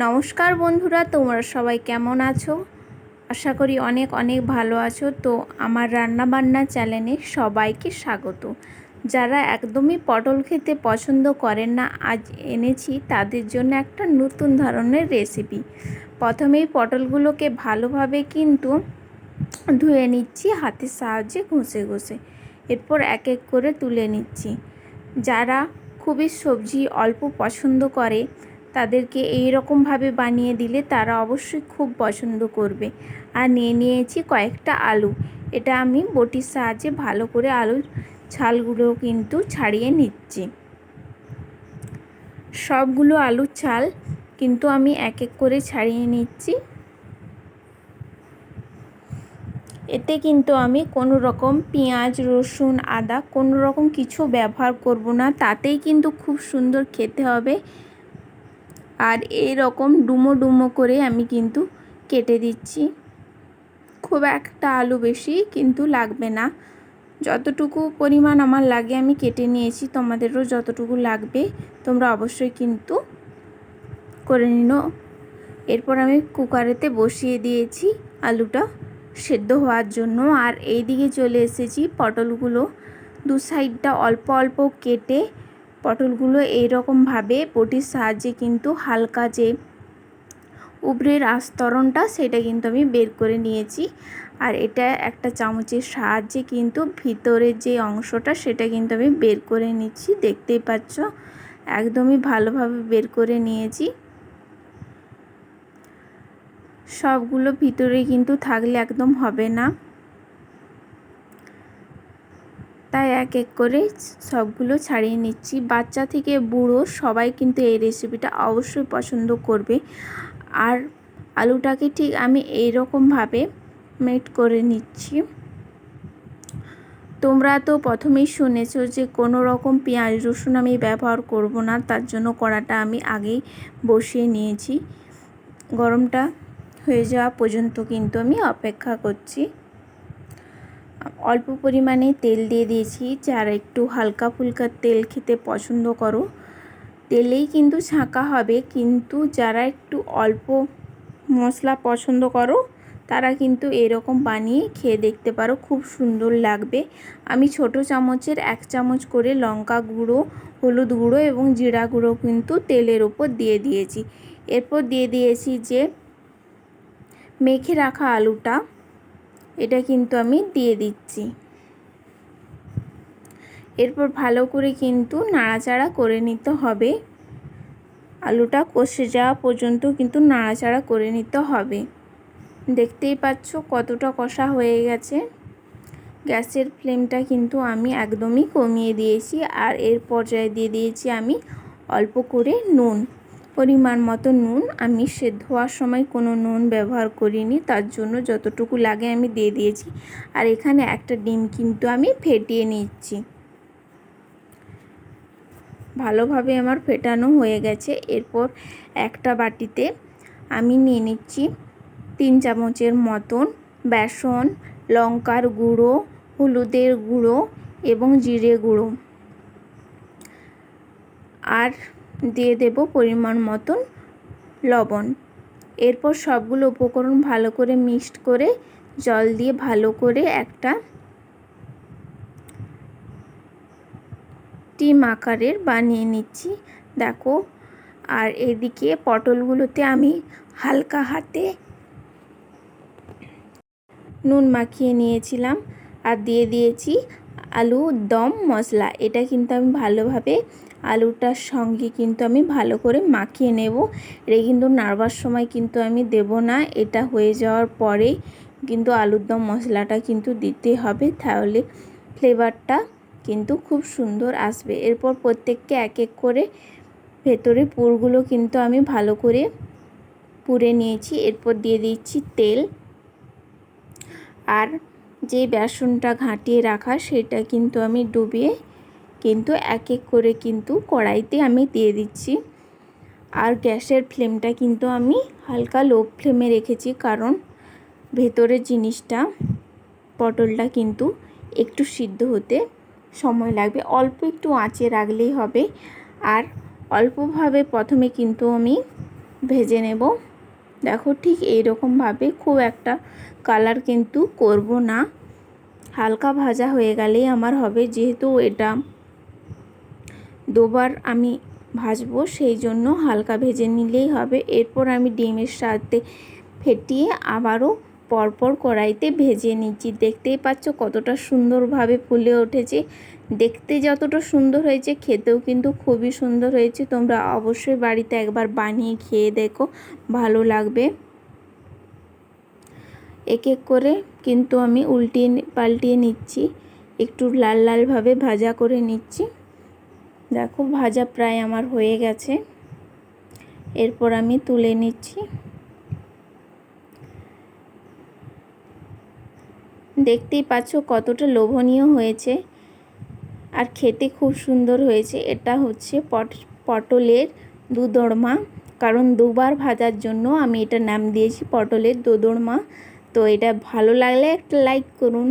নমস্কার বন্ধুরা, তোমরা সবাই কেমন আছো? আশা করি অনেক অনেক ভালো আছো। তো আমার রান্নাবান্না চ্যানেলে সবাইকে স্বাগত। যারা একদমই পটল খেতে পছন্দ করেন না, আজ এনেছি তাদের জন্য একটা নতুন ধরনের রেসিপি প্রথমেই পটলগুলোকে ভালোভাবে কিন্তু ধুয়ে নিচ্ছি, হাতের সাহায্যে ঘষে ঘষে। এরপর এক এক করে তুলে নিচ্ছি। যারা খুবই সবজি অল্প পছন্দ করে তাদেরকে এই রকমভাবে বানিয়ে দিলে তারা অবশ্যই খুব পছন্দ করবে। আর নিয়ে নিয়েছি কয়েকটা আলু। এটা আমি বটির সাহায্যে ভালো করে আলুর ছালগুলো কিন্তু ছাড়িয়ে নিচ্ছি। সবগুলো আলুর ছাল কিন্তু আমি এক এক করে ছাড়িয়ে নিচ্ছি। এতে কিন্তু আমি কোনো রকম পেঁয়াজ, রসুন, আদা কোনো রকম কিছু ব্যবহার করব না। তাতেই কিন্তু খুব সুন্দর খেতে হবে। আর এই রকম ডুমো ডুমো করে আমি কিন্তু কেটে দিচ্ছি। খুব একটা আলু বেশি কিন্তু লাগবে না। যতটুকু পরিমাণ আমার লাগে আমি কেটে নিয়েছি, তোমাদেরও যতটুকু লাগবে তোমরা অবশ্যই কিন্তু করে নিন। এরপর আমি কুকারেতে বসিয়ে দিয়েছি আলুটা সেদ্ধ হওয়ার জন্য। আর এই দিকে চলে এসেছি পটলগুলো। দু সাইডটা অল্প অল্প কেটে পটলগুলো এইরকমভাবে বটির সাহায্যে কিন্তু হালকা যে উবরের আস্তরণটা, সেটা কিন্তু আমি বের করে নিয়েছি। আর এটা একটা চামচের সাহায্যে কিন্তু ভিতরের যে অংশটা, সেটা কিন্তু আমি বের করে নিচ্ছি। দেখতেই পাচ্ছ, একদমই ভালোভাবে বের করে নিয়েছি। সবগুলো ভিতরে কিন্তু থাকলে একদম হবে না। এক এক করে সবগুলো ছাড়িয়ে নিচ্ছি। বাচ্চা থেকে বুড়ো সবাই কিন্তু এই রেসিপিটা অবশ্যই পছন্দ করবে। আর আলুটাকে ঠিক আমি এই এইরকমভাবে মেট করে নিচ্ছি। তোমরা তো প্রথমেই শুনেছ যে কোনো রকম পেঁয়াজ, রসুন আমি ব্যবহার করব না, তার জন্য কড়াটা আমি আগেই বসিয়ে নিয়েছি। গরমটা হয়ে যাওয়া পর্যন্ত কিন্তু আমি অপেক্ষা করছি। অল্প পরিমাণে তেল দিয়ে দিয়েছি। যারা একটু হালকা ফুলকা তেল খেতে পছন্দ করো, তেলেই কিন্তু ছাঁকা হবে। কিন্তু যারা একটু অল্প মশলা পছন্দ করো, তারা কিন্তু এরকম বানিয়ে খেয়ে দেখতে পারো, খুব সুন্দর লাগবে। আমি ছোট চামচের এক চামচ করে লঙ্কা গুঁড়ো, হলুদ গুঁড়ো এবং জিরা গুঁড়ো কিন্তু তেলের ওপর দিয়ে দিয়েছি। এরপর দিয়ে দিয়েছি যে মেখে রাখা আলুটা। এটা কিন্তু আমি দিয়ে দিচ্ছি। এরপর ভালো করে কিন্তু নাড়াচাড়া করে নিতে হবে। আলুটা কষে যাওয়া পর্যন্ত কিন্তু নাড়াচাড়া করে নিতে হবে। দেখতেই পাচ্ছ কতটা কষা হয়ে গেছে। গ্যাসের ফ্লেমটা কিন্তু আমি একদমই কমিয়ে দিয়েছি আর এর পর্যায়ে দিয়ে দিয়েছি আমি অল্প করে নুন। পরিমাণ মতো নুন। আমি সেদ্ধ হওয়ার সময় কোনো নুন ব্যবহার করিনি, তার জন্য যতটুকু লাগে আমি দিয়ে দিয়েছি। আর এখানে একটা ডিম কিন্তু আমি ফেটিয়ে নিচ্ছি। ভালোভাবে আমার ফেটানো হয়ে গেছে। এরপর একটা বাটিতে আমি নিয়ে নিচ্ছি তিন চামচের মতন বেসন, লঙ্কার গুঁড়ো, হলুদের গুঁড়ো এবং জিরে গুঁড়ো। আর দিয়ে দেব পরিমাণ মতন লবণ। এরপর সবগুলো উপকরণ ভালো করে মিক্সড করে জল দিয়ে ভালো করে একটা টিম আকারের বানিয়ে নিচ্ছি। দেখো, আর এদিকে পটলগুলোতে আমি হালকা হাতে নুন মাখিয়ে নিয়েছিলাম আর দিয়ে দিয়েছি আলু দম মশলা। এটা কিন্তু আমি ভালোভাবে আলুটার সঙ্গে কিন্তু আমি ভালো করে মাখিয়ে নেব। এটা কিন্তু নাড়বার সময় কিন্তু আমি দেব না। এটা হয়ে যাওয়ার পরে কিন্তু আলুর দম মশলাটা কিন্তু দিতে হবে। তাহলে ফ্লেভারটা কিন্তু খুব সুন্দর আসবে। এরপর প্রত্যেককে এক এক করে ভেতরে পুরগুলো কিন্তু আমি ভালো করে পুড়ে নিয়েছি। এরপর দিয়ে দিচ্ছি তেল। আর যে বেসনটা ঘাঁটিয়ে রাখা, সেটা কিন্তু আমি ডুবিয়ে কিন্তু এক এক করে কিন্তু কড়াইতে আমি দিয়ে দিচ্ছি। আর গ্যাসের ফ্লেমটা কিন্তু আমি হালকা লো ফ্লেমে রেখেছি, কারণ ভেতরের জিনিসটা, পটলটা কিন্তু একটু সিদ্ধ হতে সময় লাগবে। অল্প একটু আঁচে রাখলেই হবে। আর অল্পভাবে প্রথমে কিন্তু আমি ভেজে নেব। দেখো ঠিক এইরকমভাবে খুব একটা কালার কিন্তু করব না। হালকা ভাজা হয়ে গেলেই আমার হবে, যেহেতু এটা দুবার আমি ভাজবো, সেই জন্য হালকা ভেজে নিলেই হবে। এরপর আমি ডিমের সাথে ফেটিয়ে আবারও পরপর কড়াইতে ভেজে নিচ্ছি। দেখতেই পাচ্ছ কতটা সুন্দরভাবে ফুলে উঠেছে। দেখতে যতটা সুন্দর হয়েছে, খেতেও কিন্তু খুবই সুন্দর হয়েছে। তোমরা অবশ্যই বাড়িতে একবার বানিয়ে খেয়ে দেখো, ভালো লাগবে। এক এক করে কিন্তু আমি উল্টিয়ে, পাল্টিয়ে নিচ্ছি। একটু লাল লালভাবে ভাজা করে নিচ্ছি। দেখো, ভাজা প্রায় আমার হয়ে গেছে। এরপর আমি তুলে নিচ্ছি। দেখতেই পাচ্ছ কতটা লোভনীয় হয়েছে আর খেতে খুব সুন্দর হয়েছে। এটা হচ্ছে পট, পটলের দুদড়মা কারণ দুবার ভাজার জন্য আমি এটা নাম দিয়েছি পটলের দুদড়মা তো এটা ভালো লাগলে একটা লাইক করুন।